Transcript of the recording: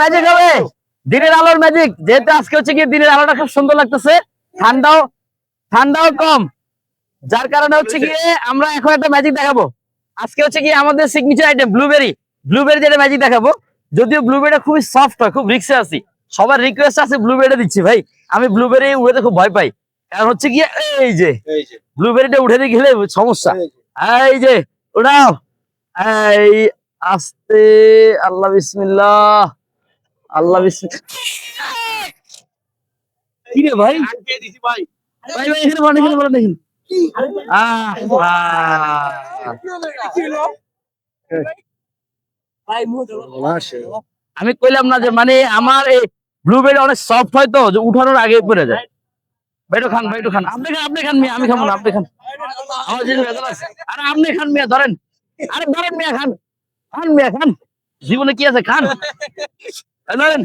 Magic হবে। দিনের আলোর ম্যাজিক যেহেতু আজকে হচ্ছে কি দিনের আলোটা খুব সুন্দর লাগতেছে ঠান্ডাও ঠান্ডাও কম। যার কারণে হচ্ছে গিয়ে আমরা এখন একটা ম্যাজিক দেখাবো। আজকে হচ্ছে কি আমাদের সিগনেচার আইটেম ব্লুবেরি ব্লুবেরি যেটা ম্যাজিক দেখাবো যদিও ব্লুবেরিটা খুবই সফট হয় খুব রিক্সে আছি। সবার রিকোয়েস্ট আছে ব্লুবেরিটা দিচ্ছি ভাই। আমি ব্লুবেরি উড়াতে খুব ভয় পাই। কারণ হচ্ছে কি এই যে ব্লুবেরিটা উঠে দিয়ে গেলে সমস্যা। এই যে। এই যে উড়াও। এই আস্তে আল্লাহ বিসমিল্লাহ। আল্লাহ কি রে ভাই? ভাই ভাই, এখানে বলেন এখানে বলেন, দেখেন। আমি কইলাম না যে মানে আমার এই ব্লুবেরি অনেক সফট হয় তো, যে উঠানোর আগে পড়ে যায়। বাইটো খান বাইটো খান। আপনি খান আপনি খান মিয়া, আমি খাব না, আপনি খান। আমার। আরে আপনি খান মিয়া, ধরেন। আরে ধরেন মিয়া, খান। খান মিয়া, খান। জীবনে কি আছে? খান। এই নেন।